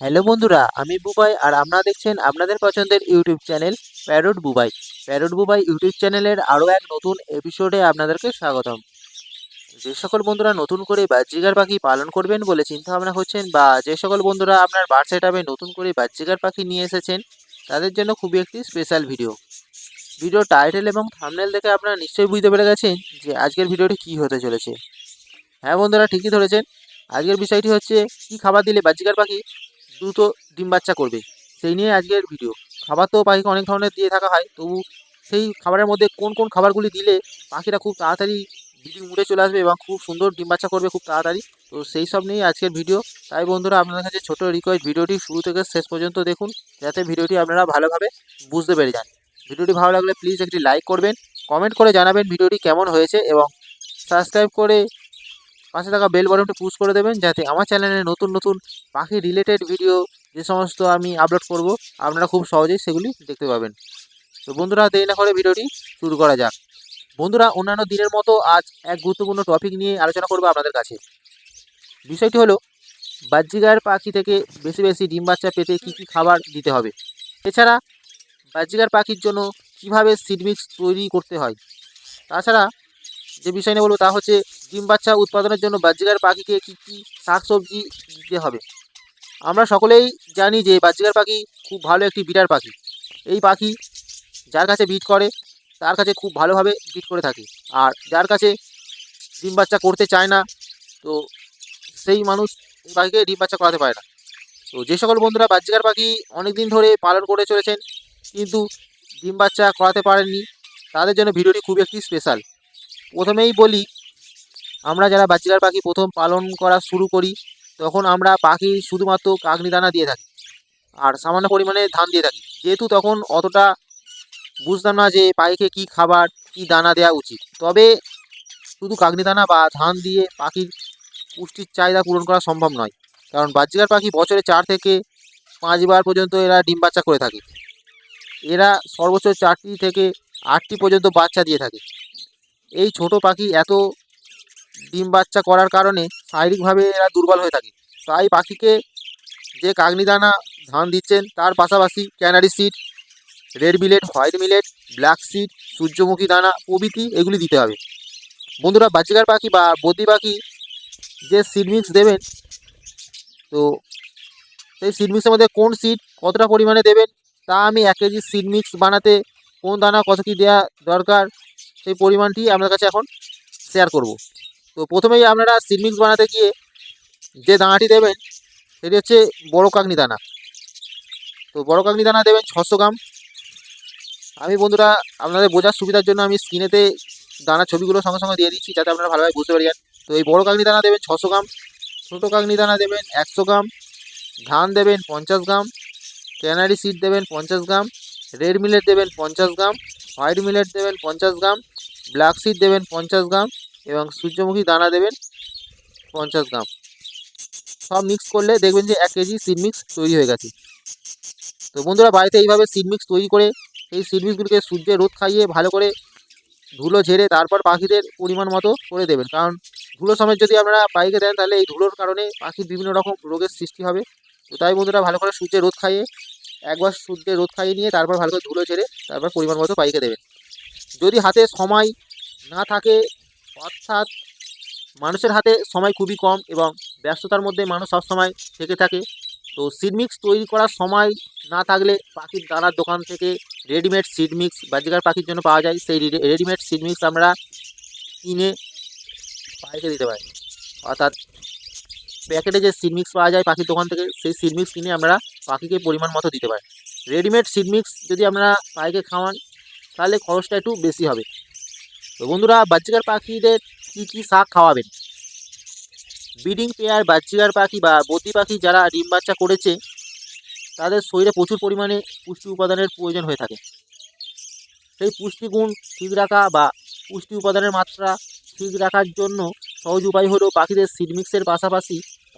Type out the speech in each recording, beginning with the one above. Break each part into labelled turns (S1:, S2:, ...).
S1: Hello বন্ধুরা, আমি বুবাই আর আপনারা দেখছেন আপনাদের পছন্দের YouTube channel parrot Bubai. Parrot Bubai YouTube চ্যানেলের আরও এক নতুন এপিসোডে আপনাদেরকে স্বাগতম। যে সকল বন্ধুরা নতুন করে বাহ্যিকার পাখি পালন করবেন বলে চিন্তা ভাবনা করছেন বা যে সকল বন্ধুরা আপনার বার্ড সেটআপে নতুন করে বাহ্যিকার পাখি নিয়ে এসেছেন, তাদের জন্য খুবই একটি স্পেশাল ভিডিও ভিডিও টাইটেল এবং থাম্বনেল দেখে আপনারা নিশ্চয়ই বুঝতে পেরে গেছেন যে আজকের ভিডিওটি কী হতে চলেছে। হ্যাঁ বন্ধুরা, ঠিকই ধরেছেন। আজকের বিষয়টি হচ্ছে, কী খাবার দিলে বাহ্যিকার পাখি দ্রুত ডিম বাচ্চা করবে। সেই নিয়ে আজকের ভিডিও খাবার তো পাখিকে অনেক ধরনের দিয়ে থাকা হয়, তবু সেই খাবারের মধ্যে কোন কোন খাবারগুলি দিলে পাখিরা খুব তাড়াতাড়ি ডিম উড়ে চলে আসবে এবং খুব সুন্দর ডিম বাচ্চা করবে খুব তাড়াতাড়ি? তো সেই সব নিয়েই আজকের ভিডিও তাই বন্ধুরা, আপনাদের কাছে ছোটো রিকোয়েস্ট ভিডিওটি শুরু থেকে শেষ পর্যন্ত দেখুন, যাতে ভিডিওটি আপনারা ভালোভাবে বুঝতে পেরে যান। ভিডিওটি ভালো লাগলে প্লিজ একটি লাইক করবেন কমেন্ট করে জানাবেন ভিডিওটি কেমন হয়েছে এবং সাবস্ক্রাইব করে পাশে থাকা বেল বাটনটি পুশ করে দেবেন যাতে আমার চ্যানেলে নতুন নতুন পাখি রিলেটেড ভিডিও যে সমস্ত আমি আপলোড করব, আপনারা খুব সহজেই সেগুলি দেখতে পাবেন। তো বন্ধুরা, দেরি না করে ভিডিওটি শুরু করা যাক। বন্ধুরা, অন্যান্য দিনের মতো আজ এক গুরুত্বপূর্ণ টপিক নিয়ে আলোচনা করব আপনাদের কাছে। বিষয়টি হলো বাহ্যিকার পাখি থেকে বেশি বেশি ডিম বাচ্চা পেতে কী কী খাবার দিতে হবে? এছাড়া বাহ্যিকার পাখির জন্য কীভাবে সিড মিক্স তৈরি করতে হয়? তাছাড়া যে বিষয় নিয়ে বলব তা হচ্ছে ডিম বাচ্চা উৎপাদনের জন্য বাহ্যিকার পাখিকে কী কী শাকসবজি দিতে হবে। আমরা সকলেই জানি যে বাহ্যিকার পাখি খুব ভালো একটি বিটার পাখি। এই পাখি যার কাছে বিট করে, তার কাছে খুব ভালোভাবে বিট করে থাকে। আর যার কাছে ডিম বাচ্চা করতে চায় না, তো সেই মানুষ এই পাখিকে ডিম বাচ্চা করাতে পারে না। তো যে সকল বন্ধুরা বাহ্যিকার পাখি অনেক দিন ধরে পালন করে চলেছেন, কিন্তু ডিম বাচ্চা করাতে পারেননি, তাদের জন্য ভিডিওটি খুব একটি স্পেশাল প্রথমেই বলি, আমরা যারা বাচ্চার পাখি প্রথম পালন করা শুরু করি, তখন আমরা পাখি শুধুমাত্র কাগনি দানা দিয়ে থাকি, আর সামান্য পরিমাণে ধান দিয়ে থাকি। যেহেতু তখন অতটা বুঝতাম না যে পাখিকে কী খাবার, কী দানা দেওয়া উচিত। তবে শুধু কাগনি দানা বা ধান দিয়ে পাখির পুষ্টির চাহিদা পূরণ করা সম্ভব নয়, কারণ বাহ্যিকার পাখি বছরে চার থেকে পাঁচবার পর্যন্ত এরা ডিম বাচ্চা করে থাকে। এরা সর্বোচ্চ চারটি থেকে আটটি পর্যন্ত বাচ্চা দিয়ে থাকে। এই ছোট পাখি এত ডিম বাচ্চা করার কারণে শারীরিকভাবে এরা দুর্বল হয়ে থাকে। তাই পাখিকে যে কাগনি দানা ধান দিচ্ছেন, তার পাশাপাশি canary seed red millet white millet black seed সূর্যমুখী দানা প্রভৃতি এগুলি দিতে হবে। বন্ধুরা বাচ্চিকার পাখি বা বদ্রি পাখি যে সিড মিক্স দেবেন, তো সেই সিড মিক্সের মধ্যে কোন সিড কতটা পরিমাণে দেবেন, তা আমি এক কেজি সিড মিক্স বানাতে কোন দানা কত কী দেওয়া দরকার সেই পরিমাণটি আপনার কাছে এখন শেয়ার করব। তো প্রথমেই আপনারা সিড মিক্স বানাতে গিয়ে যে দানাটি দেবেন, সেটি হচ্ছে বড় কাকনি দানা। তো বড় কাকনি দানা দেবেন ছশো গ্রাম। আমি বন্ধুরা, আপনাদের বোঝার সুবিধার জন্য আমি স্ক্রিনেতে দানা ছবিগুলো সঙ্গে সঙ্গে দিয়ে দিচ্ছি, যাতে আপনারা ভালোভাবে বুঝতে পারেন তো এই বড় কাকনি দানা দেবেন ছশো গ্রাম, ছোটো কাকনি দানা দেবেন একশো গ্রাম, ধান দেবেন পঞ্চাশ গ্রাম ক্যানারি সিড দেবেন পঞ্চাশ গ্রাম রেড মিলেট দেবেন পঞ্চাশ গ্রাম হোয়াইট মিলেট দেবেন পঞ্চাশ গ্রাম ব্ল্যাক সিড দেবেন পঞ্চাশ গ্রাম এবং সূর্যমুখী দানা দেবেন পঞ্চাশ গ্রাম। সব মিক্স করলে দেখবেন যে এক কেজি সিড মিক্স তৈরি হয়ে গেছে। তো বন্ধুরা, বাড়িতে এইভাবে সিড মিক্স তৈরি করে এই সিড মিক্সগুলিকে সূর্যের রোদ খাইয়ে ভালো করে ধুলো ঝেড়ে তারপর পাখিদের পরিমাণ মতো করে দেবেন। কারণ ধুলো সমেত যদি আপনারা পাখিকে দেন, তাহলে এই ধুলোর কারণে পাখির বিভিন্ন রকম রোগের সৃষ্টি হবে। তো তাই বন্ধুরা, ভালো করে সূর্যের রোদ খাইয়ে একবার সূর্যের রোদ খাইয়ে নিয়ে তারপর ভালো করে ধুলো ঝেড়ে তারপর পরিমাণ মতো পাখিকে দেবেন। যদি হাতে সময় না থাকে, অর্থাৎ মানুষের হাতে সময় খুবই কম এবং ব্যস্ততার মধ্যে মানুষ সবসময় থেকে থাকে, তো সিড মিক্স তৈরি করার সময় না থাকলে পাখির দানার দোকান থেকে রেডিমেড সিড মিক্স বাজিকার পাখির জন্য পাওয়া যায়, সেই রেডিমেড সিড মিক্স আমরা কিনে পাখিকে দিতে পারি। অর্থাৎ প্যাকেটে যে সিড মিক্স পাওয়া যায় পাখির দোকান থেকে, সেই সিড মিক্স কিনে আমরা পাখিকে পরিমাণ মতো দিতে পারি। রেডিমেড সিড মিক্স যদি আমরা পাখিকে খাওয়ান তাহলে খরচটা একটু বেশি হবে। তো বন্ধুরা, বাচ্চাকার পাখিদের কী কী শাক খাওয়াবেন? ব্রিডিং পেয়ার, বাচ্চিকার পাখি বা বতি পাখি যারা ডিম বাচ্চা করেছে, তাদের শরীরে প্রচুর পরিমাণে পুষ্টি উপাদানের প্রয়োজন হয়ে থাকে। সেই পুষ্টিগুণ ঠিক রাখা বা পুষ্টি উপাদানের মাত্রা ঠিক রাখার জন্য সহজ উপায় হলো পাখিদের সিড মিক্সের পাশাপাশি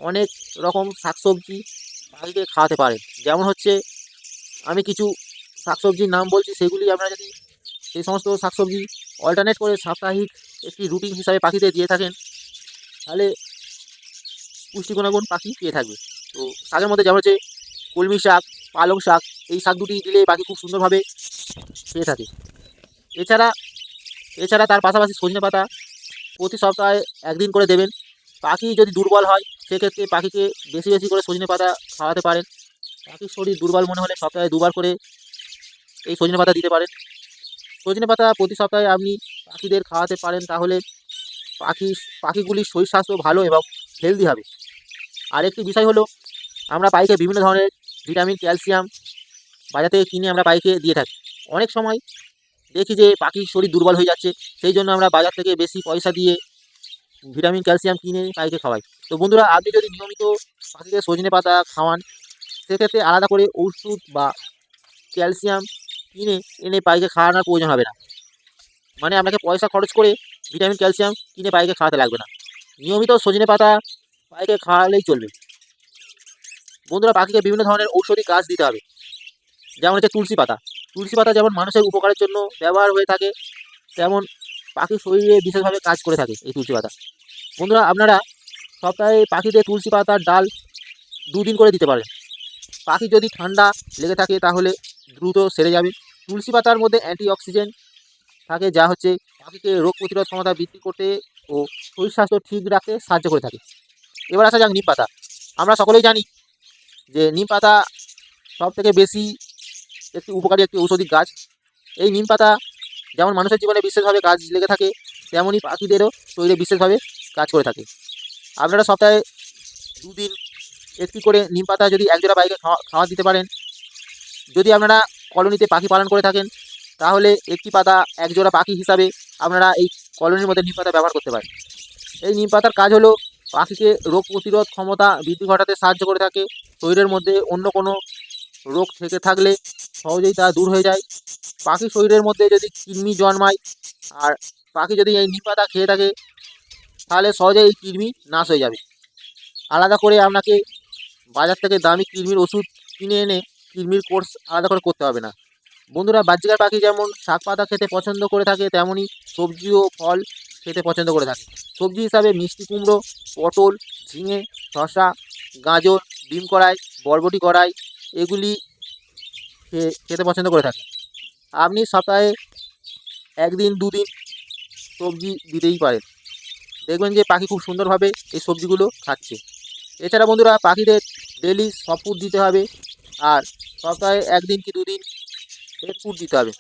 S1: অনেক রকম শাকসবজি পাখিকে খাওয়াতে পারে যেমন হচ্ছে, আমি কিছু শাকসবজির নাম বলছি, সেগুলি আপনারা যদি সেই সমস্ত শাকসবজি অল্টারনেট করে সাপ্তাহিক একটি রুটিন হিসাবে পাখিদের দিয়ে থাকেন। তাহলে পুষ্টি গুণাগুণ পাখি পেয়ে থাকবে। তো শাকের মধ্যে যেমন হচ্ছে কলমি শাক, পালং শাক, এই শাক দুটি দিলে পাখি খুব সুন্দরভাবে পেয়ে থাকে। এছাড়া এছাড়া তার পাশাপাশি সজনে পাতা প্রতি সপ্তাহে একদিন করে দেবেন। পাখি যদি দুর্বল হয়, সেক্ষেত্রে পাখিকে বেশি বেশি করে সজনে পাতা খাওয়াতে পারেন। পাখির শরীর দুর্বল মনে হলে সপ্তাহে দুবার করে এই সজনে পাতা দিতে পারেন। সজনে পাতা প্রতি সপ্তাহে আপনি পাখিদের খাওয়াতে পারেন, তাহলে পাখি পাখিগুলির শরীর স্বাস্থ্য ভালো এবং হেলদি হবে। আরেকটি বিষয় হলো, আমরা পাইকে বিভিন্ন ধরনের ভিটামিন, ক্যালসিয়াম বাজার থেকে কিনে আমরা পাইকে দিয়ে থাকি। অনেক সময় দেখি যে পাখির শরীর দুর্বল হয়ে যাচ্ছে, সেই জন্য আমরা বাজার থেকে বেশি পয়সা দিয়ে ভিটামিন, ক্যালসিয়াম কিনে পাইকে খাওয়াই। তো বন্ধুরা, আপনি যদি নিয়মিত পাখিকে সজনে পাতা খাওয়ান, সেক্ষেত্রে আলাদা করে ওষুধ বা ক্যালসিয়াম কিনে এনে পাইকে খাওয়ানোর প্রয়োজন হবে না। মানে আপনাকে পয়সা খরচ করে ভিটামিন ক্যালসিয়াম কিনে পাইকে খাওয়াতে লাগবে না। নিয়মিত সজনে পাতা পাইকে খাওয়ালেই চলবে। বন্ধুরা, পাখিকে বিভিন্ন ধরনের ঔষধি কাজ দিতে হবে। যেমন হচ্ছে তুলসী পাতা। তুলসী পাতা যেমন মানুষের উপকারের জন্য ব্যবহার হয়ে থাকে, তেমন পাখির শরীরে বিশেষভাবে কাজ করে থাকে এই তুলসী পাতা। বন্ধুরা, আপনারা সপ্তাহে পাখিদের তুলসী পাতার ডাল দুদিন করে দিতে পারেন। পাখি যদি ঠান্ডা লেগে থাকে তাহলে দ্রুত সেরে যাবে। তুলসী পাতার মধ্যে অ্যান্টি অক্সিজেন থাকে, যা হচ্ছে পাখিকে রোগ প্রতিরোধ ক্ষমতা বৃদ্ধি করতে ও শরীর স্বাস্থ্য ঠিক রাখতে সাহায্য করে থাকে। এবার আসা যাক নিম পাতা। আমরা সকলেই জানি যে নিম পাতা সব থেকে বেশি একটি উপকারী একটি ঔষধি গাছ। এই নিম পাতা যেমন মানুষের জীবনে বিশেষভাবে কাজ লেগে থাকে তেমনই পাখিদেরও শরীরে বিশেষভাবে কাজ করে থাকে। আপনারা সপ্তাহে দুদিন একটি করে নিম পাতা যদি একজোড়া বাইকে খাওয়া খাওয়া দিতে পারেন, যদি আপনারা কলোনিতে পাখি পালন করে থাকেন, তাহলে একটি পাতা একজোড়া পাখি হিসাবে আপনারা এই কলোনির মধ্যে নিম পাতা ব্যবহার করতে পারেন। এই নিম পাতার কাজ হলো পাখিকে রোগ প্রতিরোধ ক্ষমতা বৃদ্ধি ঘটাতে সাহায্য করে থাকে। শরীরের মধ্যে অন্য কোনো রোগ থেকে থাকলে সহজেই তা দূর হয়ে যায়। পাখি শরীরের মধ্যে যদি কৃমি জন্মায় আর পাখি যদি এই নিম পাতা খেয়ে থাকে, তাহলে সহজেই এই কৃমি নাশ হয়ে যাবে। আলাদা করে আপনাকে বাজার থেকে দামি কৃমির ওষুধ কিনে এনে কৃমির কোর্স আলাদা করে করতে হবে না। বন্ধুরা বাহ্যিকার পাখি যেমন শাক পাতা খেতে পছন্দ করে থাকে, তেমনই সবজি ও ফল খেতে পছন্দ করে থাকে। সবজি হিসাবে মিষ্টি কুমড়ো, পটল, ঝিঙে, শসা, গাজর, ডিম কড়াই, বরবটি কড়াই, এগুলি খেতে পছন্দ করে থাকে। আপনি সপ্তাহে একদিন, দুদিন সবজি দিতেই পারেন। দেখবেন যে পাখি খুব সুন্দরভাবে এই সবজিগুলো খাচ্ছে। এছাড়া বন্ধুরা, পাখিদের ডেলি সব ফুড দিতে হবে। আর সপ্তাহে একদিন কি দুদিন এক ফুট দিতে হবে।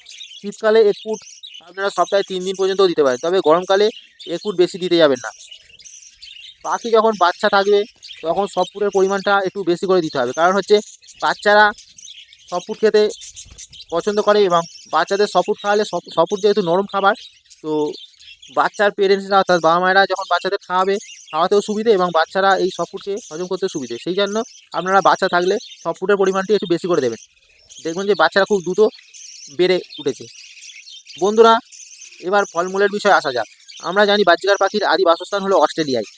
S1: শীতকালে এক ফুট আপনারা সপ্তাহে তিন দিন পর্যন্ত দিতে পারেন, তবে গরমকালে এক ফুট বেশি দিতে যাবেন না। পাখি যখন বাচ্চা থাকবে, তখন সব ফুটের পরিমাণটা একটু বেশি করে দিতে হবে। কারণ হচ্ছে বাচ্চারা সব ফুড খেতে পছন্দ করে এবং বাচ্চাদের সপুট খাওয়ালে সপ- সপুট যেহেতু নরম খাবার, তো বাচ্চার পেরেন্টসরা অর্থাৎ বাবা মায়েরা যখন বাচ্চাদের খাওয়াবে খাওয়াতেও সুবিধে এবং বাচ্চারা এই সপুটকে হজম করতেও সুবিধে। সেই জন্য আপনারা বাচ্চা থাকলে সপুটের পরিমাণটি একটু বেশি করে দেবেন। দেখবেন যে বাচ্চারা খুব দ্রুত বেড়ে উঠেছে। বন্ধুরা, এবার ফলমূলের বিষয়ে আসা যাক। আমরা জানি বাচ্চাকার পাখির আদি বাসস্থান হলো অস্ট্রেলিয়ায়।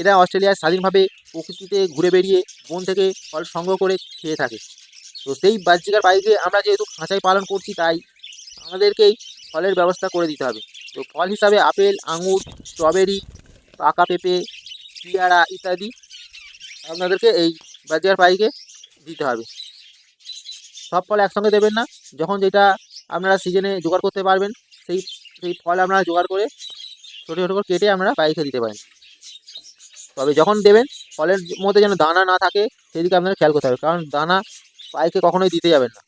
S1: এরা অস্ট্রেলিয়ায় স্বাধীনভাবে প্রকৃতিতে ঘুরে বেরিয়ে বন থেকে ফল সংগ্রহ করে খেয়ে থাকে। তো সেই বাহ্যিকার পাখিকে আমরা যেহেতু খাঁচায় পালন করছি, তাই আমাদেরকেই ফলের ব্যবস্থা করে দিতে হবে। তো ফল হিসাবে আপেল, আঙুর, স্ট্রবেরি, পাকা পেঁপে পেয়ারা ইত্যাদি আপনাদেরকে এই বাহ্যিকার পাইকে দিতে হবে। সব ফল একসঙ্গে দেবেন না। যখন যেটা আপনারা সিজনে জোগাড় করতে পারবেন, সেই সেই ফল আপনারা জোগাড় করে ছোটো ছোটো করে কেটে আপনারা পাখিকে দিতে পারেন। তবে যখন দেবেন, ফলের মধ্যে যেন দানা না থাকে, সেদিকে আপনাদের খেয়াল করতে হবে। কারণ দানা পাইকে কখনোই দিতে যাবেন না।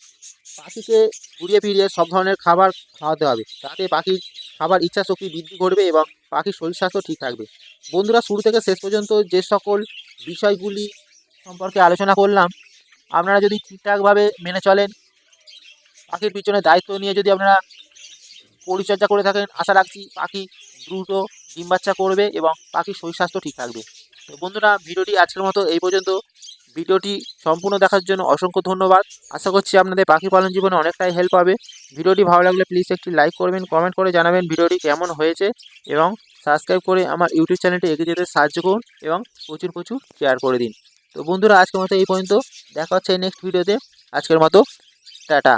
S1: পাখিকে ঘুরিয়ে ফিরিয়ে সব ধরনের খাবার খাওয়াতে হবে। তাতে পাখির খাবার ইচ্ছা শক্তি বৃদ্ধি ঘটবে এবং পাখির শরীর স্বাস্থ্য ঠিক থাকবে। বন্ধুরা, শুরু থেকে শেষ পর্যন্ত যে সকল বিষয়গুলি সম্পর্কে আলোচনা করলাম, আপনারা যদি ঠিকঠাকভাবে মেনে চলেন, পাখির পিছনে দায়িত্ব নিয়ে যদি আপনারা পরিচর্যা করে থাকেন, আশা রাখছি পাখি দ্রুত ডিম বাচ্চা করবে এবং পাখির শরীর স্বাস্থ্য ঠিক থাকবে। তো বন্ধুরা, ভিডিওটি আজকের মতো এই পর্যন্ত। ভিডিওটি সম্পূর্ণ দেখার জন্য অসংখ্য ধন্যবাদ। আশা করছি আপনাদের পাখি পালন জীবনে অনেকটাই হেল্প হবে ভিডিওটি ভালো লাগলে প্লিজ একটি লাইক করবেন কমেন্ট করে জানাবেন ভিডিওটি কেমন হয়েছে এবং সাবস্ক্রাইব করে আমার ইউটিউব চ্যানেলটি এগিয়ে যেতে সাহায্য করুন এবং প্রচুর প্রচুর শেয়ার করে দিন। তো বন্ধুরা, আজকের মতো এই পর্যন্ত। দেখা হচ্ছে নেক্সট ভিডিওতে আজকের মতো, টাটা।